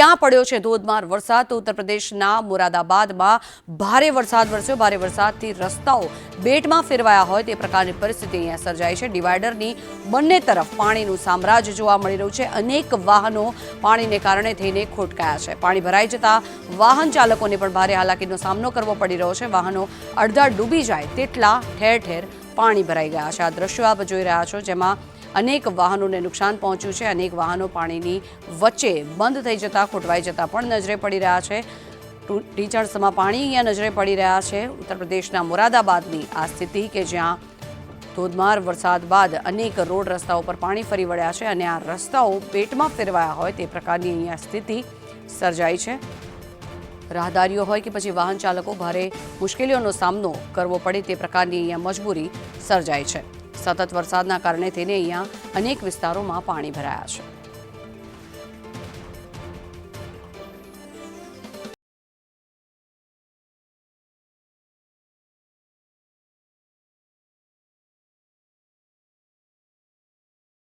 ક્યાં પડ્યો છે ધોધમાર વરસાદ? તો ઉત્તર પ્રદેશના મોરાદાબાદમાં ભારે વરસાદ વરસ્યો. ભારે વરસાદથી રસ્તાઓ બેટમાં ફેરવાયા હોય તે પ્રકારની પરિસ્થિતિ અહીંયા સર્જાઈ છે. ડિવાઈડરની બંને તરફ પાણીનું સામ્રાજ્ય જોવા મળી રહ્યું છે. અનેક વાહનો પાણીને કારણે થઈને ખોટકાયા છે. પાણી ભરાઈ જતા વાહન ચાલકોને પણ ભારે હાલાકીનો સામનો કરવો પડી રહ્યો છે. વાહનો અડધા ડૂબી જાય તેટલા ઠેર ઠેર પાણી ભરાઈ ગયા છે. આ દ્રશ્યો આપ જોઈ રહ્યા છો જેમાં અનેક વાહનોને નુકસાન પહોંચ્યું છે. અનેક વાહનો પાણીની વચ્ચે બંધ થઈ જતા, ખોટવાઈ જતા પણ નજરે પડી રહ્યા છે. ટુ- ટીચણસમાં પાણી અહીંયા નજરે પડી રહ્યા છે. ઉત્તર પ્રદેશના મુરાદાબાદની આ સ્થિતિ કે જ્યાં ધોધમાર વરસાદ બાદ અનેક રોડ રસ્તાઓ પર પાણી ફરી વળ્યા છે અને આ રસ્તાઓ પેટમાં ફેરવાયા હોય તે પ્રકારની અહીંયા સ્થિતિ સર્જાઈ છે. રાહદારીઓ હોય કે પછી વાહન ચાલકો ભારે મુશ્કેલીઓનો સામનો કરવો પડે તે પ્રકારની અહીંયા મજબૂરી સર્જાય છે. સતત વરસાદના કારણે તેને અહીંયા અનેક વિસ્તારોમાં પાણી ભરાયા છે.